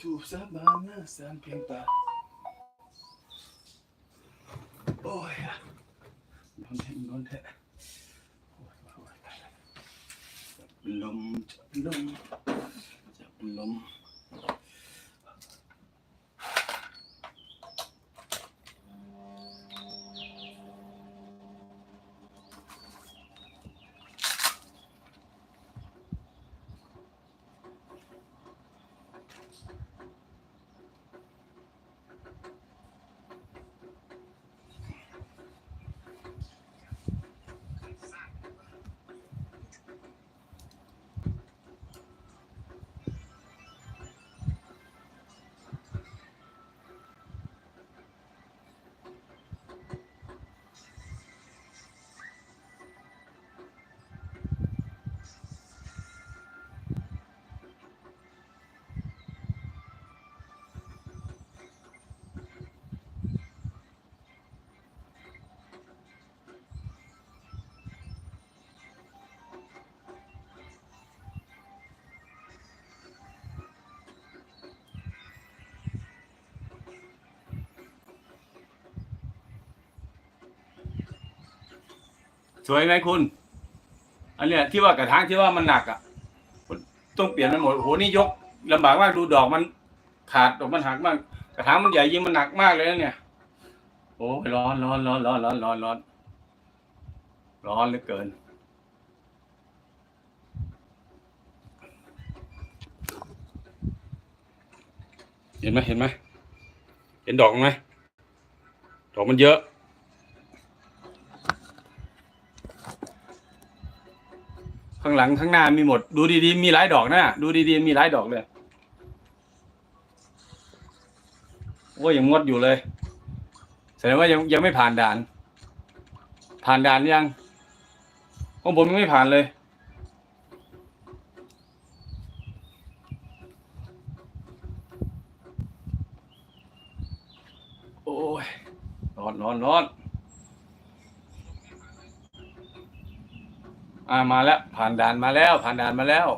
두 사람은 쌈핑밥. วยไหมคุณ อันเนี้ยที่ว่ากระถางที่ว่ามันหนักอะต้องเปลี่ยนมันหมดโหนี่ยกลำบากมากดูดอกมันขาดดอกมันหักมาก กระถางมันใหญ่ยิ่งมันหนักมากเลยนะเนี่ย โอ้ยร้อนร้อนร้อนร้อนร้อนร้อนร้อนร้อนเหลือเกิน เห็นไหมเห็นไหมเห็นดอกไหมดอกมันเยอะ ข้างหลังข้างหน้ามีหมด ดูดีๆมีหลายดอกนะดูดีๆมีหลายดอกเลยโอ้ยยังงดอยู่เลยแสดงว่ายังยังไม่ผ่านด่าน ผ่านด่านยังของผมยังไม่ผ่านเลย โอ้ยร้อนร้อนร้อน อ่ามาแล้ว ผ่านด่านมาแล้ว ผ่านด่านมาแล้ว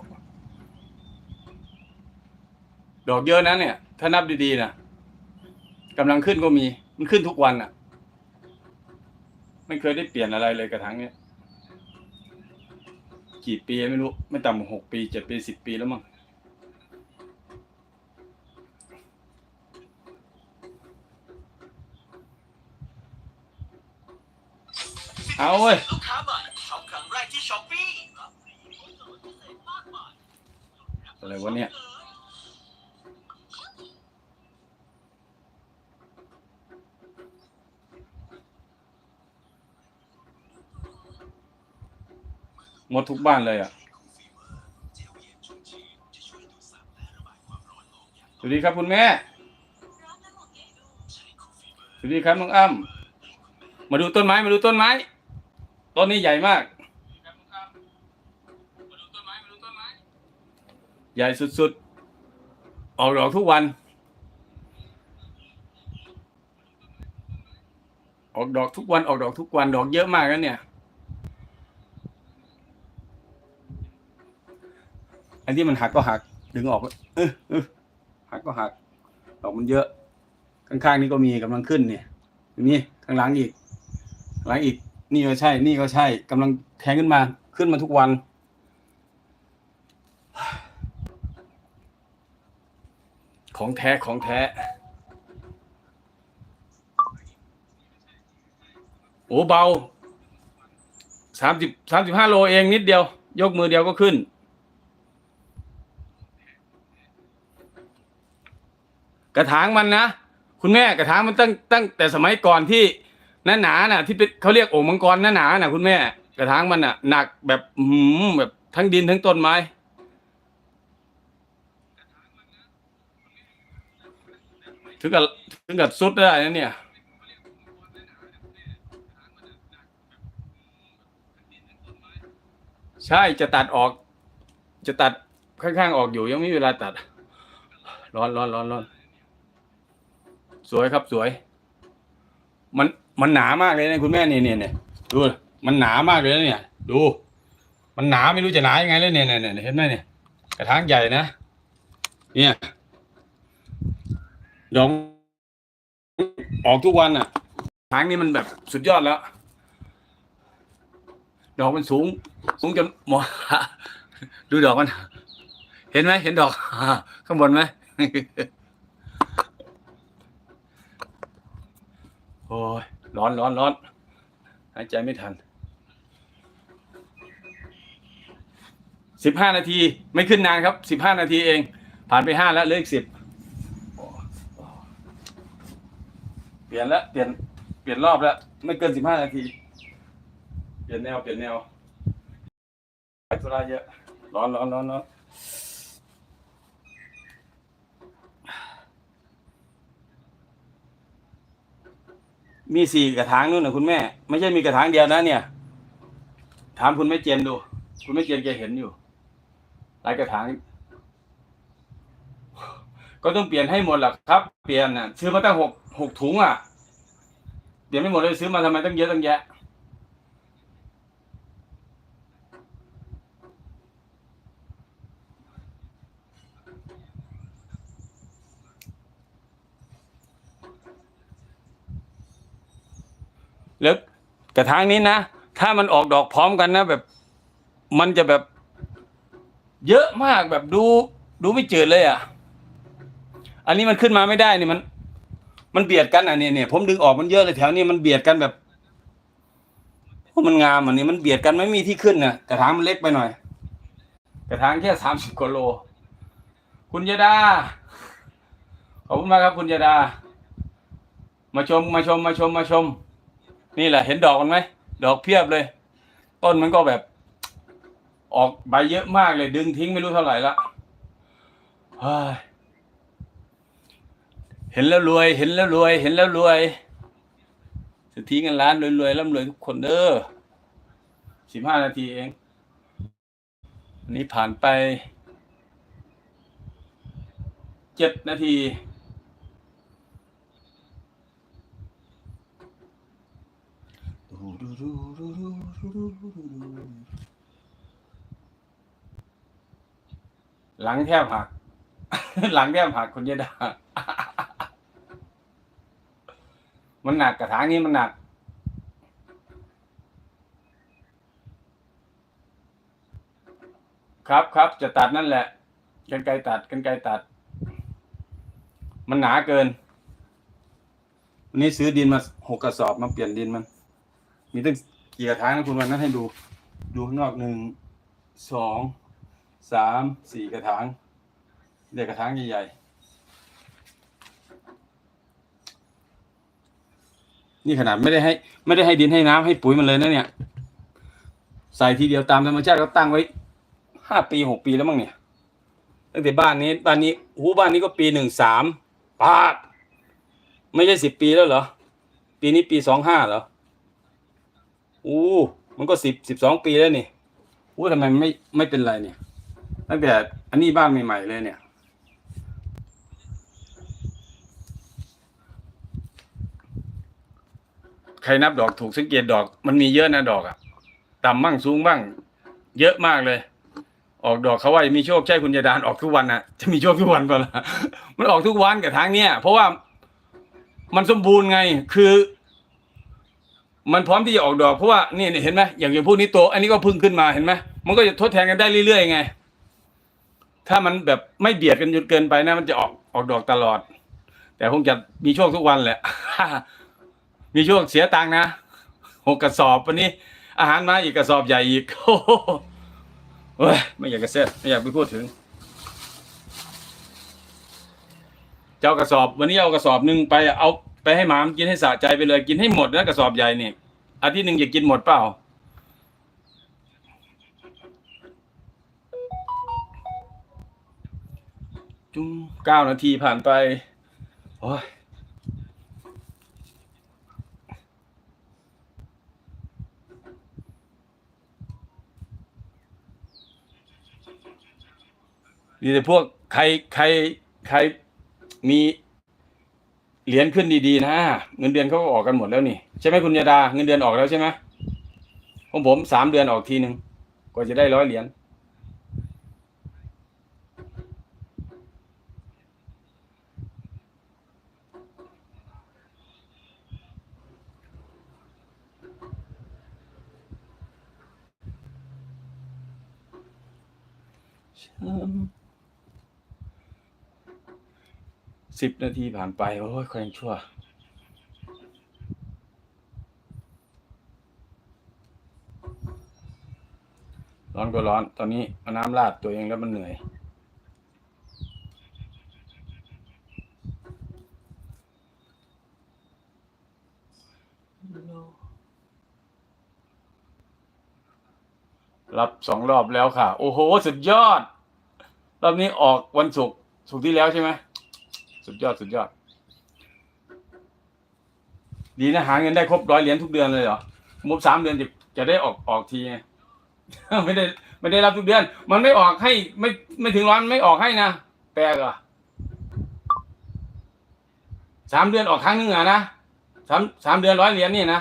ดอกเยอะนะเนี่ย ถ้านับดีๆนะกำลังขึ้นก็มี มันขึ้นทุกวันอะ ไม่เคยได้เปลี่ยนอะไรเลยกระถางเนี้ยกี่ปีไม่รู้ ไม่ต่ำกว่าหกปีเจ็ดปีสิบปีแล้วมั้งเอาเว้ย ลูกค้าใหม่ ที่ช้อปปี้อะไรวะเนี่ยหมดทุกบ้านเลยอะสวัสดีครับคุณแม่ สวัสดีครับน้องอ้ำมาดูต้นไม้ มาดูต้นไม้ ต้นนี้ใหญ่มาก ใหญ่สุดๆ ออกดอกทุกวัน ออกดอกทุกวัน ออกดอกทุกวัน ดอกเยอะมากแล้วเนี่ย อันที่มันหักก็หัก ดึงออกเออเออหักก็หัก ดอกมันเยอะ ข้างๆนี่ก็มีกำลังขึ้นเนี่ยนี่ข้างหลังอีก หลังอีก นี่ก็ใช่ นี่ก็ใช่กำลังแทงขึ้นมา ขึ้นมาทุกวัน ของแท้ของแท้ โอ้เบาสามสิบสามสิบห้าโลเองนิดเดียว ยกมือเดียวก็ขึ้น กระถางมันนะ คุณแม่กระถางมันตั้งตั้งแต่สมัยก่อนที่หนาหนาน่ะ ที่เขาเรียกโอ่งมังกรหนาหนาน่ะ คุณแม่ กระถางมันน่ะหนักแบบหืมแบบทั้งดินทั้งต้นไม้ ถึงกับถึงกับสุดได้นะเนี่ย ใช่จะตัดออก จะตัดข้างๆออกอยู่ยังไม่มีเวลาตัด ร้อนร้อนร้อนร้อนสวยครับสวย มันมันหนามากเลยนะคุณแม่เนี่ยเนี่ยเนี่ยดูมันหนามากเลยนะเนี่ย ดู มันหนาไม่รู้จะหนายังไงเลยเนี่ยเนี่ยเนี่ยเห็นไหมเนี่ยกระถางใหญ่นะเนี่ย ดอกออกทุกวันอะทางนี้มันแบบสุดยอดแล้ว ดอกมันสูง สูงจนหมอดูดอกมัน เห็นไหมเห็นดอกข้างบนไหมโอ้ยร้อนร้อนร้อนหายใจไม่ทันสิบห้านาที ไม่ขึ้นนานครับสิบห้านาทีเอง ผ่านไปห้าแล้วเหลืออีกสิบเปลี่ยนแล้วเปลี่ยนเปลี่ยนรอบแล้วไม่เกินสิบห้านาที เปลี่ยนแนวเปลี่ยนแนวไปธุรเยอะ ร้อนร้อนร้อนร้อนมีสี่กระถางนู่นนะคุณแม่ ไม่ใช่มีกระถางเดียวนะเนี่ย ถามคุณแม่เจนดู คุณแม่เจนแกเห็นอยู่หลายกระถาง ก็ต้องเปลี่ยนให้หมดแหละครับ เปลี่ยนน่ะซื้อมาตั้งหกหกถุงอะ เปลี่ยนไม่หมดเลยซื้อมาทำไมตั้งเยอะตั้งแยะ แล้วกระถางนี้นะ ถ้ามันออกดอกพร้อมกันนะ แบบ มันจะแบบ เยอะมากแบบดู ดูไม่จืดเลยอะ อันนี้มันขึ้นมาไม่ได้นี่มัน มันเบียดกันอะเนี่ยเนี่ยผมดึงออกมันเยอะเลยแถวนี้มันเบียดกันแบบมันงามอันนี้มันเบียดกันไม่มีที่ขึ้นน่ะกระถางมันเล็กไปหน่อย กระถางแค่สามสิบกโล คุณยดาขอบคุณมากครับคุณยดา มาชมมาชมมาชมมาชม นี่แหละเห็นดอกมันไหมดอกเพียบเลย ต้นมันก็แบบ ออกใบเยอะมากเลยดึงทิ้งไม่รู้เท่าไหร่ละเฮ้ย เห็นแล้วรวย เห็นแล้วรวย เห็นแล้วรวยเศรษฐีเงินล้านรวยรวยร่ำรวยทุกคนเด้อสิบห้านาทีเองอันนี้ผ่านไปเจ็ดนาที หลังแทบหัก หลังแทบหักคุณยดา มันหนักกระถางนี้มันหนัก ครับครับจะตัดนั่นแหละ กันไกตัดกันไกตัด มันหนาเกิน วันนี้ซื้อดินมาหกกระสอบมาเปลี่ยนดินมัน มีตั้งกี่กระถางนะคุณวันนั้นให้ดู ดูข้างนอกหนึ่งสองสามสี่กระถางเด็กกระถางใหญ่ๆ นี่ขนาดไม่ได้ให้ ไม่ได้ให้ดินให้น้ำให้ปุ๋ยมันเลยนะเนี่ย ใส่ทีเดียวตามธรรมชาติก็ตั้งไว้ห้าปีหกปีแล้วมั้งเนี่ยตั้งแต่บ้านนี้บ้านนี้หูบ้านนี้ก็ปีหนึ่งสามปาดไม่ใช่สิบปีแล้วเหรอ ปีนี้ปีสองห้าเหรออู้มันก็สิบสิบสองปีแล้วนี่อู้ทำไมไม่ไม่เป็นไรเนี่ย ตั้งแต่อันนี้บ้านใหม่ๆเลยเนี่ย ใครนับดอกถูกสังเกตดอก มันมีเยอะนะดอกอะต่ำบ้างสูงบ้าง เยอะมากเลย ออกดอกเขาว่ามีโชคใช่คุณยาดานออกทุกวันนะจะมีโชคทุกวันเปล่าล่ะมันออกทุกวันกับทางเนี้ยเพราะว่ามันสมบูรณ์ไงคือ มันพร้อมที่จะออกดอกเพราะว่านี่เห็นไหมอย่างอย่างพวกนี้โตอันนี้ก็พึ่งขึ้นมาเห็นไหมมันก็จะทดแทนกันได้เรื่อยๆไง ถ้ามันแบบไม่เบียดกันจนเกินไปนะ มันจะออกออกดอกตลอด แต่คงจะมีโชคทุกวันแหละ มีโชคเสียตังค์นะหกกระสอบวันนี้ อาหารมาอีกกระสอบใหญ่อีกโอ้โหเฮ้ยไม่อยากจะเซ็ตไม่อยากไปพูดถึงเจ้ากระสอบ วันนี้เอากระสอบหนึ่งไปเอาไปให้หมามกินให้สะใจไปเลยกินให้หมดนะกระสอบใหญ่นี่อาทิตย์หนึ่งอยากกินหมดเปล่าจุ้งเก้านาทีผ่านไป โอ้ย มีแต่พวกใครใครใครมีเหรียญขึ้นดีๆนะเงินเดือนเขาก็ออกกันหมดแล้วนี่ใช่ไหมคุณยาดาเงินเดือนออกแล้วใช่ไหมของผมสามเดือนออกทีหนึ่งกว่าจะได้ร้อยเหรียญ嗯。Um สิบนาทีผ่านไป โอ้ยค่อยยังชั่ว ร้อนก็ร้อน ตอนนี้เอาน้ำราดตัวเองแล้วมันเหนื่อย รับสองรอบแล้วค่ะ โอ้โห สุดยอด รอบนี้ออกวันศุกร์ศุกร์ที่แล้วใช่ไหม สุดยอดสุดยอด ดีนะหาเงินได้ครบร้อยเหรียญทุกเดือนเลยเหรอมุบสามเดือนจะจะได้ออกออกทีไงไม่ได้ไม่ได้รับทุกเดือน มันไม่ออกให้ไม่ไม่ถึงร้อนไม่ออกให้นะแปลกเหรอสามเดือนออกครั้งหนึงอะนะสามสามเดือนร้อยเหรียญนี่นะ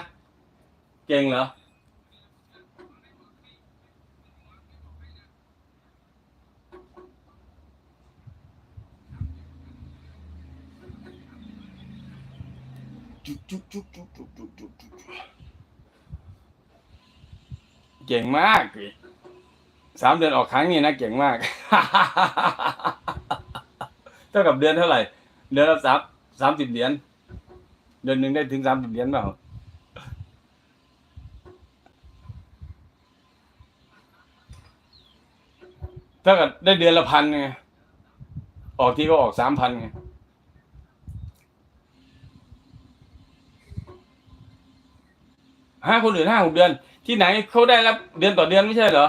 เก่งเหรอ เก่งมากสามเดือนออกครั้งนี่นะเก่งมาก เท่ากับเดือนเท่าไหร่ เดือนละสามสามสิบเหรียญ เดือนหนึ่งได้ถึงสามสิบเหรียญเปล่าเท่ากับได้เดือนละพันไง ออกที่ก็ออกสามพันไง ห้าคนอื่นห้าหกเดือน ที่ไหนเขาได้รับเดือนต่อเดือนไม่ใช่เหรอ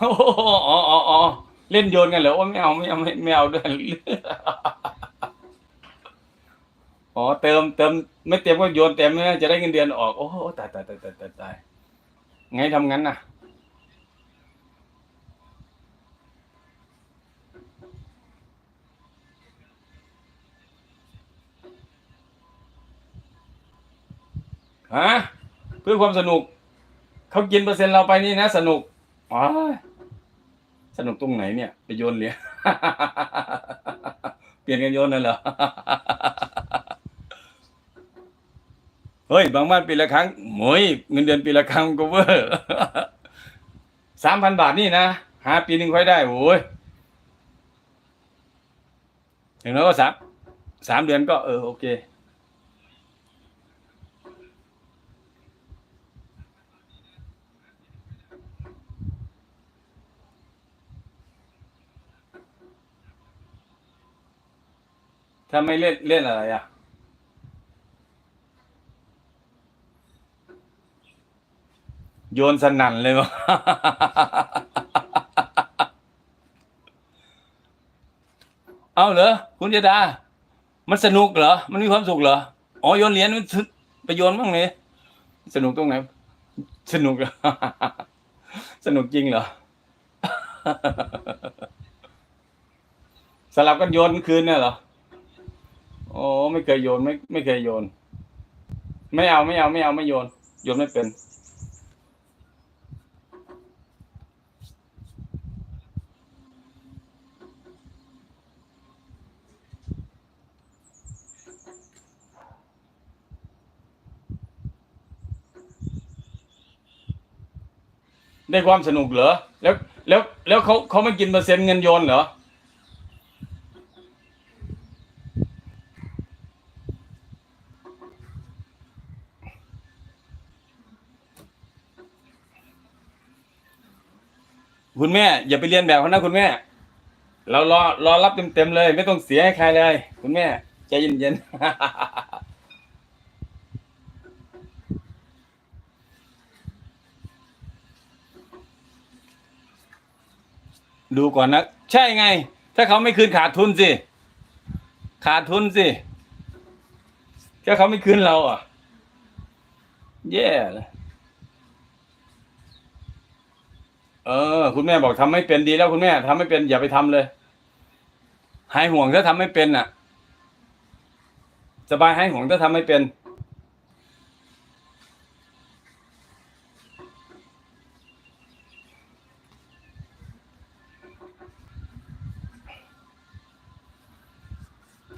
โอ้โหอ๋ออ๋อเล่นโยนกันเหรอว่าไม่เอาไม่เอาไม่เอาด้วยอ๋อเติมเติมไม่เต็มก็โยนเต็มนะจะได้เงินเดือนออก โอ้โหตายตายตายตายตายตายไงทำงั้นน่ะ ฮะเพื่อความสนุกเขากินเปอร์เซ็นต์เราไปนี่นะ สนุกอ๋อสนุกตรงไหนเนี่ยไปโยนเหรียญเปลี่ยนกันโยนนั่นเหรอเฮ้ยบางบ้านปีละครั้งโอยเงินเดือนปีละครั้งก็เวอร์สามพันบาทนี่นะหาปีหนึ่งค่อยได้โอ้ยอย่างน้อยก็สามสามเดือนก็เออโอเคาไม่เล่นเล่นอะไรอะ โยนสนั่นเลยวะเอาเหรอคุณยดา มันสนุกเหรอ มันมีความสุขเหรอ อ๋อโยนเหรียญมันไปโยนบ้างเลยสนุกตรงไหน สนุกเหรอ สนุกจริงเหรอสลับกันโยนคืนเนี่ยเหรอ โอ้ไม่เคยโยนไม่ไม่เคยโยน ไม่เอาไม่เอาไม่เอาไม่โยน โยนไม่เป็น ได้ความสนุกเหรอ แล้วแล้วแล้วเขาเขาไม่กินเปอร์เซ็นต์เงินโยนเหรอ คุณแม่ อย่าไปเรียนแบบเขานะคุณแม่ เรารอรอรับเต็มๆเลย ไม่ต้องเสียให้ใครเลย คุณแม่ใจเย็นๆดูก่อนนะ ใช่ไง ถ้าเขาไม่คืนขาดทุนสิ ขาดทุนสิถ้าเขาไม่คืนเราอะ แย่เลย เออ คุณแม่บอกทำไม่เป็นดีแล้วคุณแม่ทำไม่เป็นอย่าไปทำเลย หายห่วงถ้าทำไม่เป็นอะ สบายหายห่วงถ้าทำไม่เป็น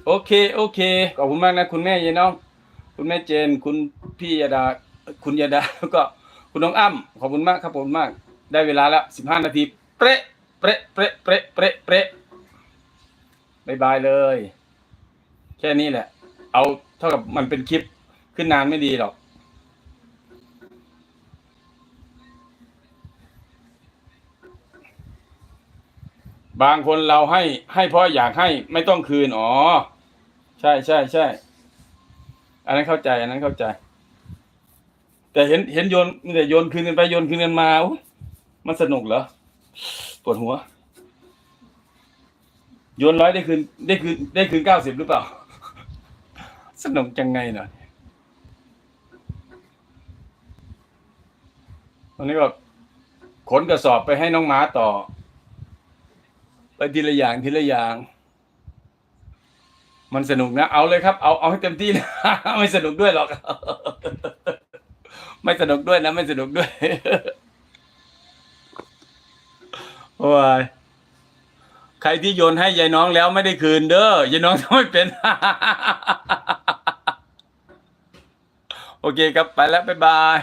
โอเค โอเค ขอบคุณมากนะ คุณแม่เยน้อง คุณแม่เจน คุณพี่ยดา คุณยดาแล้วก็คุณน้องอ้ำขอบคุณมากครับขอบคุณมาก ได้เวลาแล้วสิบห้านาทีเป๊ะเป๊ะเป๊ะเป๊ะเป๊ะเป๊ะบายบายเลย แค่นี้แหละ เอาเท่ากับมันเป็นคลิปขึ้นนานไม่ดีหรอกบางคนเราให้ให้เพราะอยากให้ไม่ต้องคืน อ๋อ ใช่ใช่ใช่ อันนั้นเข้าใจ อันนั้นเข้าใจ แต่เห็นเห็นโยนมีแต่โยนคืนกันไปโยนคืนกันมาอ มันสนุกเหรอปวดหัวโยนร้อยได้คืนได้คืนได้คืนเก้าสิบหรือเปล่า สนุกจังไงเนาะวันนี้ก็ขนกระสอบไปให้น้องม้าต่อ ไปทีละอย่างทีละอย่าง มันสนุกนะ เอาเลยครับ เอาเอาให้เต็มที่นะไม่สนุกด้วยหรอก ไม่สนุกด้วยนะ ไม่สนุกด้วย โอ้ยใครที่โยนให้ยายน้องแล้วไม่ได้คืนเด้อยายน้องทำไม่เป็น โอเคครับไปแล้วบ๊ายบาย